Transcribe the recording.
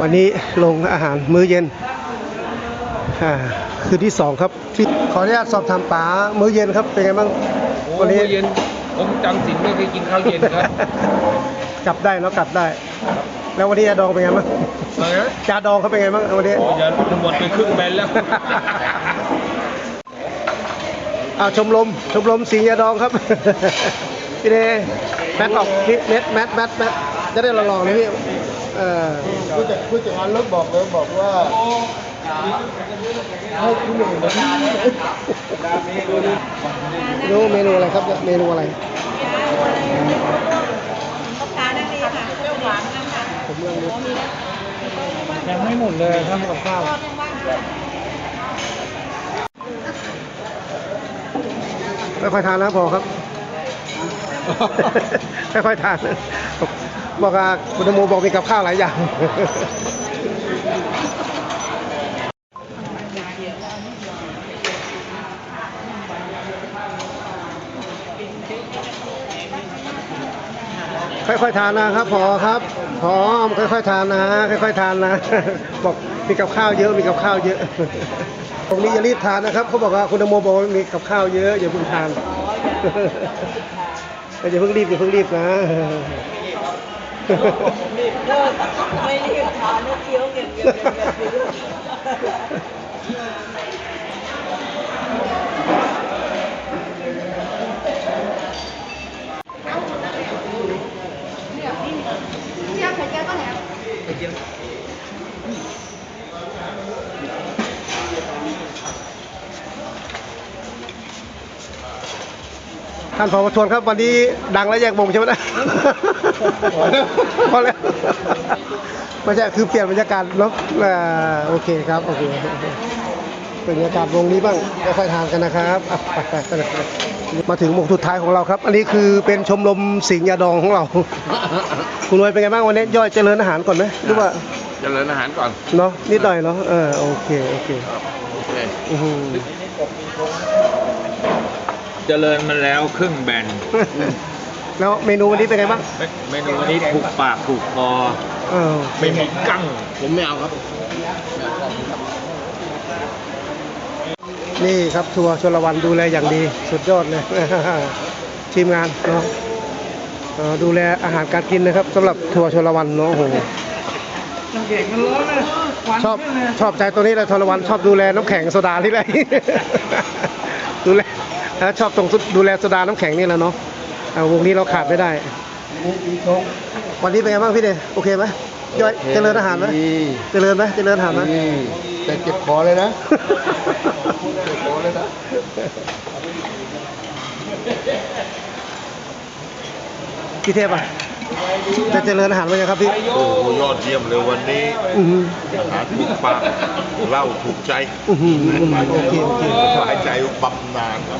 วันนี้ลงอาหารมื้อเย็นอ่าคืนที่สองครับที่ขออนุญาตสอบถามป๋ามื้อเย็นครับเป็นไงบ้างโอ้วันนี้มื้อเย็นผมจำสินไม่เคยกินข้าวเย็นครับ กลับได้เนาะกลับได้ แล้ววันนี้ยาดองเป็นไงบ้างอะไรนะยาดองเขาเป็นไงบ้างวันนี้โอ้ยจะหมดไปครึ่งแบนแล้วอ้าวชมรมชมรมสิงห์ยาดองครับพี่เดแมทออกพี่เม็ดแมทแมทแมทจะได้ลองๆนะพี่เออ ผู้จัดผู้จัดการรถบอกเลยบอกว่าให้คุณหนึ่งนะรู้เมนูอะไรครับเนี่ยเมนูอะไรทานได้เลยค่ะเปรี้ยวหวานนั่นค่ะผมลองดูยังไม่หมดเลยครับกับข้าวทอดว่างๆไม่ค่อยทานนะพอครับไม่ค่อยทาน บอกว่าคุณธโมบอกมีกับข้าวหลายอย่างค่อยๆทานนะครับพอครับพอค่อยๆทานนะ ค่อยๆทานนะ บอกมีกับข้าวเยอะมีกับข้าวเยอะ ตรงนี้อย่ารีบทานนะครับเขาบอกว่าคุณธโมบอกมีกับข้าวเยอะอย่าเพิ่งทานอย่าเพิ่งรีบอย่าเพิ่งรีบนะ ไม่รีบทานนะเคี้ยวเก็บเก็บเก็บเก็บ ท่านผอประทวนครับวันนี้ดังและแยกวงใช่ไหมนะพอแล้วไม่ใช่คือเปลี่ยนบรรยากาศเนาะอ่าโอเคครับโอเคเป็นบรรยากาศวงนี้บ้างก็ค่อยทานกันนะครับอะไปไปไปไปมาถึงหมกสุดท้ายของเราครับ อันนี้คือเป็นชมรมสิงห์ยาดองของเรา คุณรวยเป็นไงบ้างวันนี้ย่อยเจริญอาหารก่อนไหมหรือว่าเจริญอาหารก่อนเนาะนิดหน่อยเนาะเออโอเคโอเคโอเคอื้อหือ เจริญมาแล้วครึ่งแบนแล้วเมนูวันนี้เป็นไงบ้างเมเมนูวันนี้ถูกปากถูกคอเออไม่มีกั้งผมไม่เอาครับ นี่ครับทัวร์ชลวันดูแลอย่างดีสุดยอดเลย ทีมงานเนาะเอ่อดูแลอาหารการกินนะครับสำหรับทัวร์ชลวันเนาะโอ้โหชอบชอบใจตัวนี้เลยชลวันชอบดูแลน้ำแข็งโซดาที่ไร ดูแล แล้วชอบตรงดูแลโซดาน้ำแข็งนี่แหละเนาะอ่าวงนี้เราขาดไม่ได้วันนี้เป็นไงบ้างพี่เดชโอเคไหมย่อยเจริญอาหารไหมดีเจริญไหมเจริญอาหารไหม ดีแต่เจ็บคอเลยนะ เจ็บคอเลยนะพี่เทพอะ จะเจริญอาหารไหมครับพี่ โอ้โหยอดเยี่ยมเลยวันนี้อือหืออาหารถูกปากเหล้าถูกใจอือหืออือหือโอเคโอเคหลายใจบำนานครับ